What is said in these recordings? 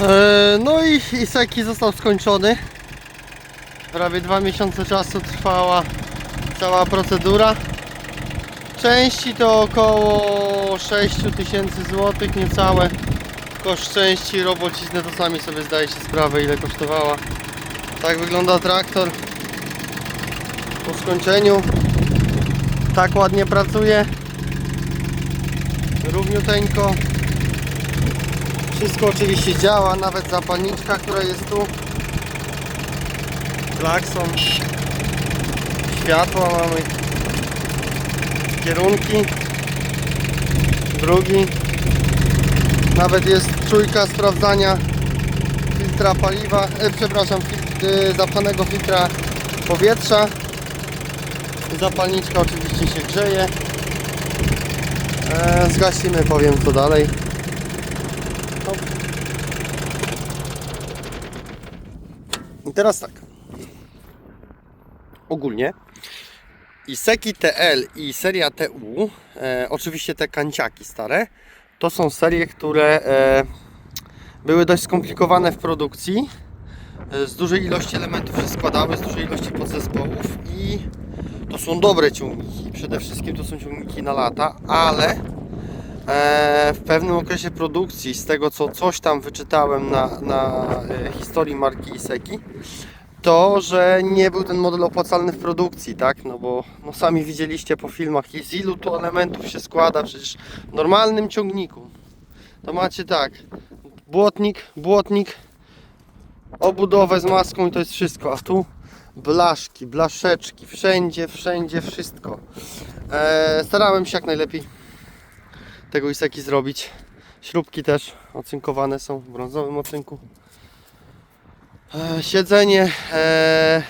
E, No i Iseki został skończony. Prawie dwa miesiące czasu trwała cała procedura. Części to około 6 tysięcy złotych, niecałe. Koszt części robocizny to sami sobie zdajecie sprawę ile kosztowała. Tak wygląda traktor po skończeniu. Tak ładnie pracuje. Równiuteńko. Wszystko oczywiście działa, nawet zapalniczka, która jest tu. Klakson. Światła mamy. Kierunki. Drugi. Nawet jest czujka sprawdzania filtra paliwa, e, przepraszam, filtr, e, zapchanego filtra powietrza. Zapalniczka oczywiście się grzeje. E, zgasimy, powiem co dalej. Hop. I teraz tak. Ogólnie i Seki TL i seria TU, e, oczywiście te kanciaki stare, to są serie, które e, były dość skomplikowane w produkcji. E, z dużej ilości elementów się składały, z dużej ilości podzespołów i to są dobre ciągniki. Przede wszystkim to są ciągniki na lata, ale w pewnym okresie produkcji, z tego co coś tam wyczytałem na, na e, historii marki Iseki, to, że nie był ten model opłacalny w produkcji, tak? No bo no sami widzieliście po filmach, z ilu to elementów się składa, przecież w normalnym ciągniku. To macie tak, błotnik, błotnik, obudowę z maską i to jest wszystko, a tu blaszki, blaszeczki, wszędzie, wszędzie, wszystko. Eee, starałem się jak najlepiej tego iseki zrobić. Śrubki też ocynkowane są w brązowym ocynku. E, siedzenie e,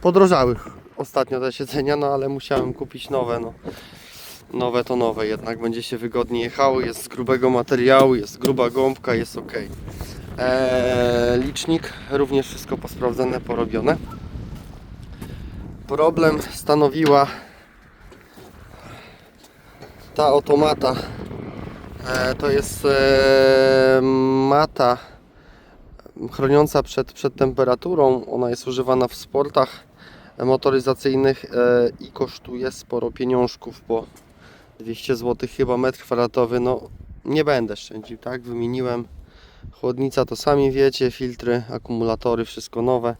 podrożały ostatnio te siedzenia, no ale musiałem kupić nowe. No. Nowe to nowe, jednak będzie się wygodnie jechało. Jest z grubego materiału, jest gruba gąbka, jest ok. E, licznik również wszystko posprawdzone, porobione. Problem stanowiła ta oto mata. E, to jest e, mata chroniąca przed, przed temperaturą. Ona jest używana w sportach motoryzacyjnych e, i kosztuje sporo pieniążków, bo 200 zł chyba metr kwadratowy. No nie będę szczędził, tak? Wymieniłem chłodnica, to sami wiecie, filtry, akumulatory, wszystko nowe.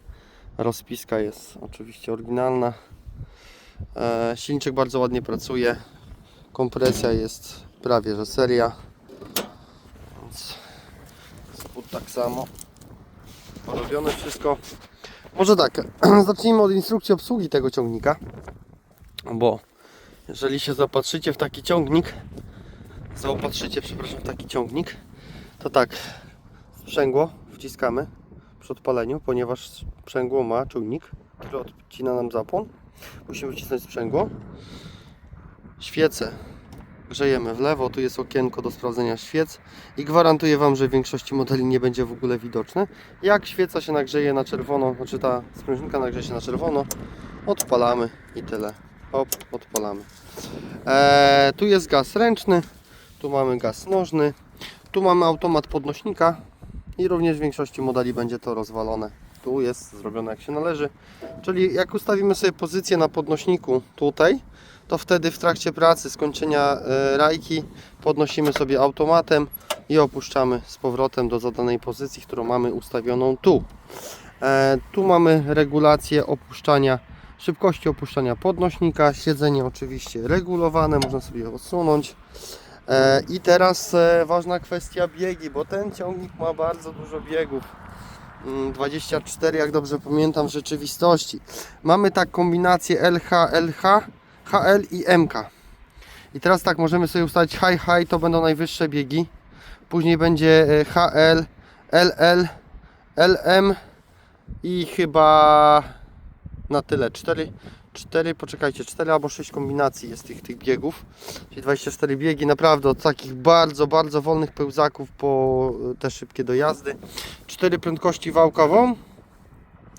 Rozpiska jest oczywiście oryginalna. Silniczek bardzo ładnie pracuje. Kompresja jest prawie że seria. Więc spód tak samo porobione wszystko. Może tak, zacznijmy od instrukcji obsługi tego ciągnika, bo jeżeli się zaopatrzycie w taki ciągnik, zaopatrzycie, przepraszam, w taki ciągnik, to tak, sprzęgło wciskamy przy odpaleniu, ponieważ sprzęgło ma czujnik, który odcina nam zapłon. Musimy wcisnąć sprzęgło. Świece grzejemy w lewo, tu jest okienko do sprawdzenia świec i gwarantuję Wam, że w większości modeli nie będzie w ogóle widoczne. Jak świeca się nagrzeje na czerwono, znaczy ta sprężynka nagrzeje się na czerwono, odpalamy i tyle. Hop, odpalamy. Eee, tu jest gaz ręczny, tu mamy gaz nożny, tu mamy automat podnośnika i również w większości modeli będzie to rozwalone. Tu jest zrobione jak się należy. Czyli jak ustawimy sobie pozycję na podnośniku tutaj, to wtedy w trakcie pracy, skończenia e, rajki podnosimy sobie automatem i opuszczamy z powrotem do zadanej pozycji, którą mamy ustawioną tu. E, tu mamy regulację opuszczania, szybkości opuszczania podnośnika, siedzenie oczywiście regulowane, można sobie odsunąć. E, I teraz ważna kwestia biegi, bo ten ciągnik ma bardzo dużo biegów. Mm, 24 jak dobrze pamiętam w rzeczywistości. Mamy tak kombinację LH, LH, HL i MK. I teraz tak, możemy sobie ustalić high, high to będą najwyższe biegi. Później będzie e, HL, LL, LM i chyba na tyle. 4, 4, poczekajcie, 4 albo 6 kombinacji jest tych, tych biegów. Czyli 24 biegi, naprawdę od takich bardzo, bardzo wolnych pełzaków po e, te szybkie dojazdy. 4 prędkości wałkową.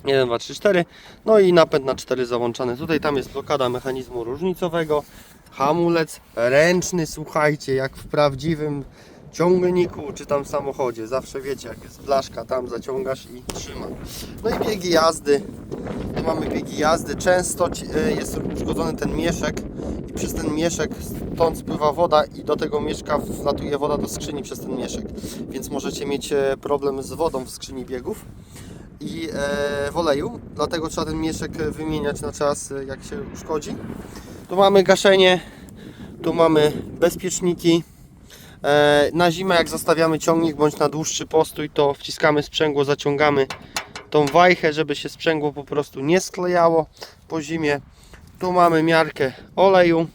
1, 2, 3, 4. No i napęd na 4 załączany. Tutaj tam jest blokada mechanizmu różnicowego. Hamulec ręczny, słuchajcie, jak w prawdziwym ciągniku czy tam samochodzie. Zawsze wiecie, jak jest blaszka, tam zaciągasz i trzyma. No i biegi jazdy. Tu mamy biegi jazdy. Często y, jest uszkodzony ten mieszek i przez ten mieszek stąd spływa woda i do tego mieszka wlatuje woda do skrzyni przez ten mieszek. Więc możecie mieć e, problem z wodą w skrzyni biegów i e, w oleju, dlatego trzeba ten mieszek wymieniać na czas, e, jak się uszkodzi. Tu mamy gaszenie, tu mamy bezpieczniki. E, na zimę, jak zostawiamy ciągnik bądź na dłuższy postój, to wciskamy sprzęgło, zaciągamy tą wajchę, żeby się sprzęgło po prostu nie sklejało po zimie. Tu mamy miarkę oleju.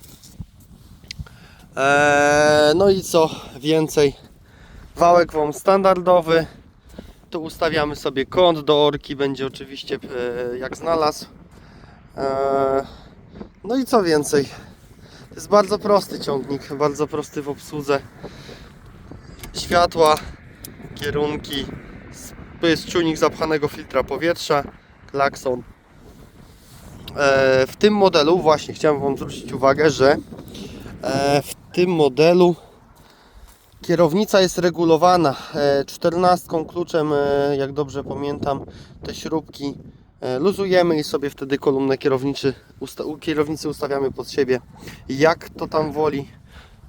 E, no i co więcej, wałek wam standardowy. Tu ustawiamy sobie kąt do orki, będzie oczywiście e, jak znalazł. E, no i co więcej, to jest bardzo prosty ciągnik, bardzo prosty w obsłudze. Światła, kierunki, jest czujnik zapchanego filtra powietrza, klakson. E, w tym modelu, właśnie chciałem Wam zwrócić uwagę, że w tym modelu Kierownica jest regulowana e, 14 kluczem, e, jak dobrze pamiętam, te śrubki e, luzujemy i sobie wtedy kolumnę kierowniczy, usta kierownicy ustawiamy pod siebie, jak to tam woli.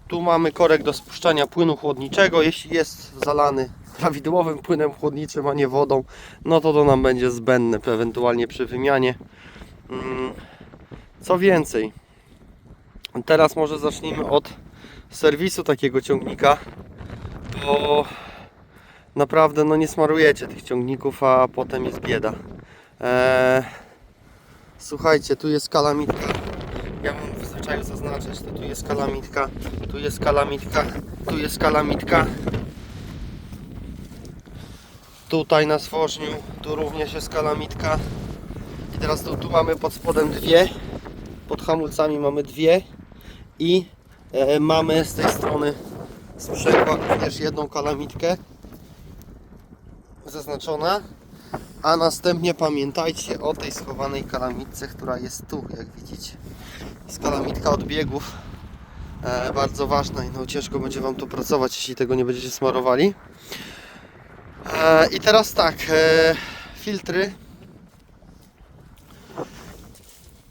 Tu mamy korek do spuszczania płynu chłodniczego, jeśli jest zalany prawidłowym płynem chłodniczym, a nie wodą, no to to nam będzie zbędne, ewentualnie przy wymianie. Mm, Co więcej, teraz może zacznijmy od serwisu takiego ciągnika, bo naprawdę no nie smarujecie tych ciągników, a potem jest bieda. Eee, słuchajcie, tu jest kalamitka. Ja mam w zwyczaju zaznaczyć, to tu jest kalamitka, tu jest kalamitka, tu jest kalamitka. Tutaj na stworzniu, tu również jest kalamitka. I teraz tu, tu mamy pod spodem dwie, pod hamulcami mamy dwie i mamy z tej strony sprzęgła również jedną kalamitkę zaznaczona a następnie pamiętajcie o tej schowanej kalamitce, która jest tu, jak widzicie. Jest kalamitka od biegów e, bardzo ważna i no ciężko będzie Wam tu pracować, jeśli tego nie będziecie smarowali. E, i teraz tak e, filtry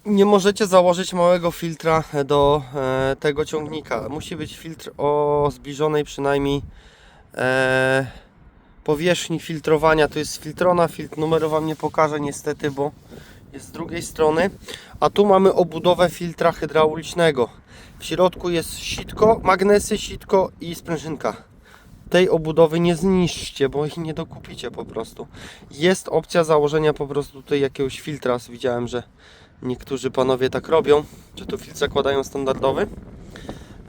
nie możecie założyć małego filtra do e, tego ciągnika. Musi być filtr o zbliżonej przynajmniej e, powierzchni filtrowania. To jest filtrona, filtr numeru Wam nie pokażę niestety, bo jest z drugiej strony. A tu mamy obudowę filtra hydraulicznego. W środku jest sitko, magnesy, sitko i sprężynka. Tej obudowy nie zniszczcie, bo ich nie dokupicie po prostu. Jest opcja założenia po prostu tutaj jakiegoś filtra. Widziałem, że Niektórzy panowie tak robią, że tu filtr zakładają standardowy,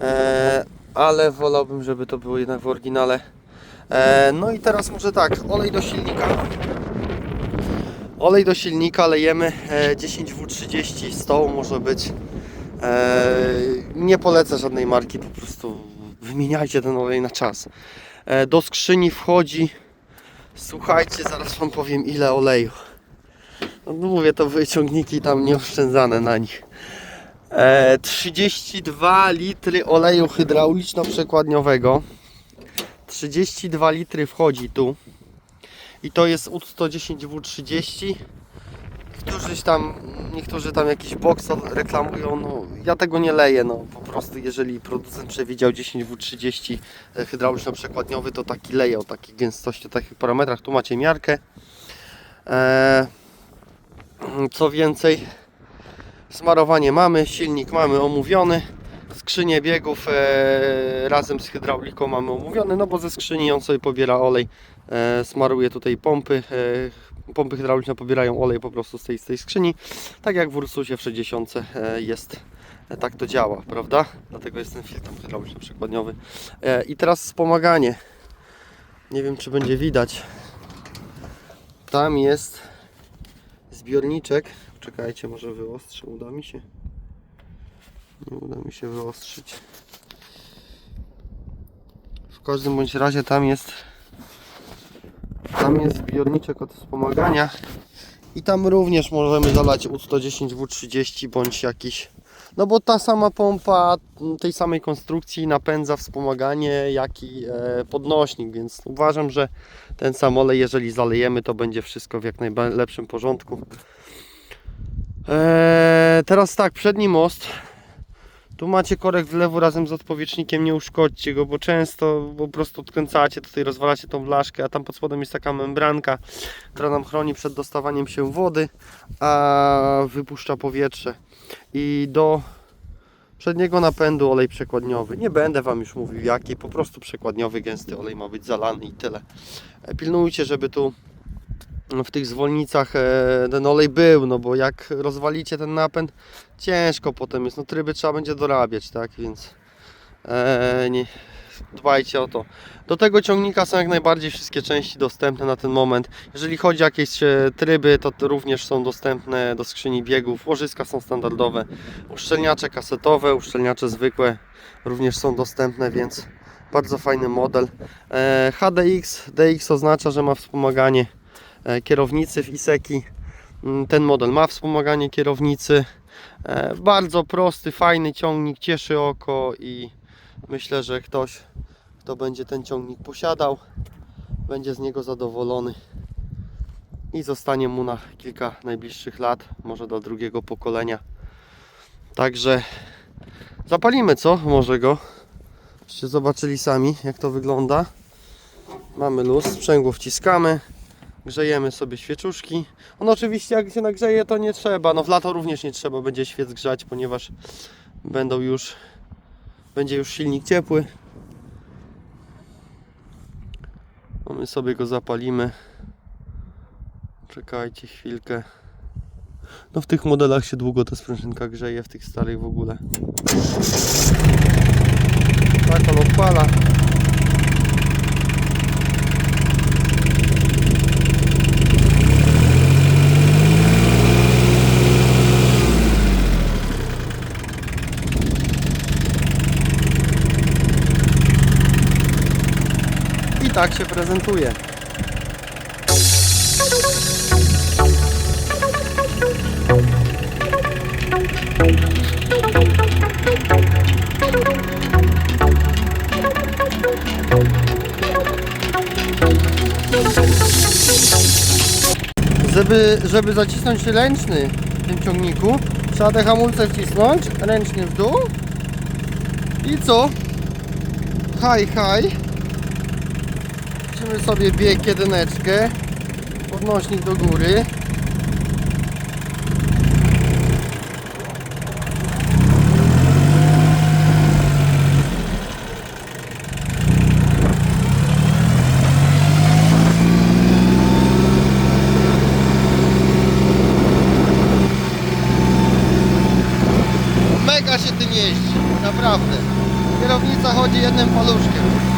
e, ale wolałbym, żeby to było jednak w oryginale. E, no i teraz może tak, olej do silnika. Olej do silnika lejemy e, 10W30, 100 może być. E, nie polecę żadnej marki, po prostu wymieniajcie ten olej na czas. E, do skrzyni wchodzi, słuchajcie, zaraz Wam powiem ile oleju. No mówię, to wyciągniki tam nieoszczędzane na nich. E, 32 litry oleju hydrauliczno-przekładniowego. 32 litry wchodzi tu. I to jest UD 110W30. Którzyś tam, niektórzy tam jakiś boks reklamują, no ja tego nie leję, no po prostu jeżeli producent przewidział 10W30 hydrauliczno-przekładniowy, to taki leje o takiej gęstości, o takich parametrach. Tu macie miarkę. E, co więcej, smarowanie mamy, silnik mamy omówiony, skrzynię biegów e, razem z hydrauliką mamy omówiony, no bo ze skrzyni on sobie pobiera olej, e, smaruje tutaj pompy, e, pompy hydrauliczne pobierają olej po prostu z tej, z tej skrzyni, tak jak w Ursusie w 60 e, jest, e, tak to działa, prawda? Dlatego jest ten filtr hydrauliczny przekładniowy. E, I teraz wspomaganie, nie wiem czy będzie widać, tam jest zbiorniczek. Czekajcie, może wyostrzę. Uda mi się? Nie uda mi się wyostrzyć. W każdym bądź razie tam jest tam jest zbiorniczek od wspomagania i tam również możemy zalać U110 W30 bądź jakiś No bo ta sama pompa tej samej konstrukcji napędza wspomaganie, jak i e, podnośnik, więc uważam, że ten sam olej, jeżeli zalejemy, to będzie wszystko w jak najlepszym porządku. E, teraz tak, przedni most. Tu macie korek w lewo razem z odpowietrznikiem, nie uszkodźcie go, bo często po prostu odkręcacie, tutaj rozwalacie tą blaszkę, a tam pod spodem jest taka membranka, która nam chroni przed dostawaniem się wody, a wypuszcza powietrze. I do przedniego napędu olej przekładniowy. Nie będę Wam już mówił jaki, po prostu przekładniowy, gęsty olej ma być zalany i tyle. E, Pilnujcie, żeby tu w tych zwolnicach e, ten olej był, no bo jak rozwalicie ten napęd, ciężko potem jest, no tryby trzeba będzie dorabiać, tak, więc e, nie, dbajcie o to. Do tego ciągnika są jak najbardziej wszystkie części dostępne na ten moment. Jeżeli chodzi o jakieś e, tryby, to, również są dostępne do skrzyni biegów, łożyska są standardowe, uszczelniacze kasetowe, uszczelniacze zwykłe również są dostępne, więc bardzo fajny model. E, HDX, DX oznacza, że ma wspomaganie e, kierownicy w Iseki. Mm, Ten model ma wspomaganie kierownicy. Bardzo prosty, fajny ciągnik, cieszy oko i myślę, że ktoś, kto będzie ten ciągnik posiadał, będzie z niego zadowolony i zostanie mu na kilka najbliższych lat, może do drugiego pokolenia. Także zapalimy co? Może go. Żebyście zobaczyli sami, jak to wygląda. Mamy luz, sprzęgło wciskamy, grzejemy sobie świeczuszki. On oczywiście jak się nagrzeje to nie trzeba, no w lato również nie trzeba będzie świec grzać, ponieważ będą już, będzie już silnik ciepły. My sobie go zapalimy. Czekajcie chwilkę. No w tych modelach się długo ta sprężynka grzeje, w tych starych w ogóle. Tak on odpala. Tak się prezentuje. Żeby, żeby zacisnąć ręczny w tym ciągniku, trzeba te hamulce wcisnąć ręcznie w dół. I co? Haj, haj. Wcisimy sobie bieg jedyneczkę. Podnośnik do góry. Mega się tym jeździ, naprawdę. Kierownica chodzi jednym paluszkiem.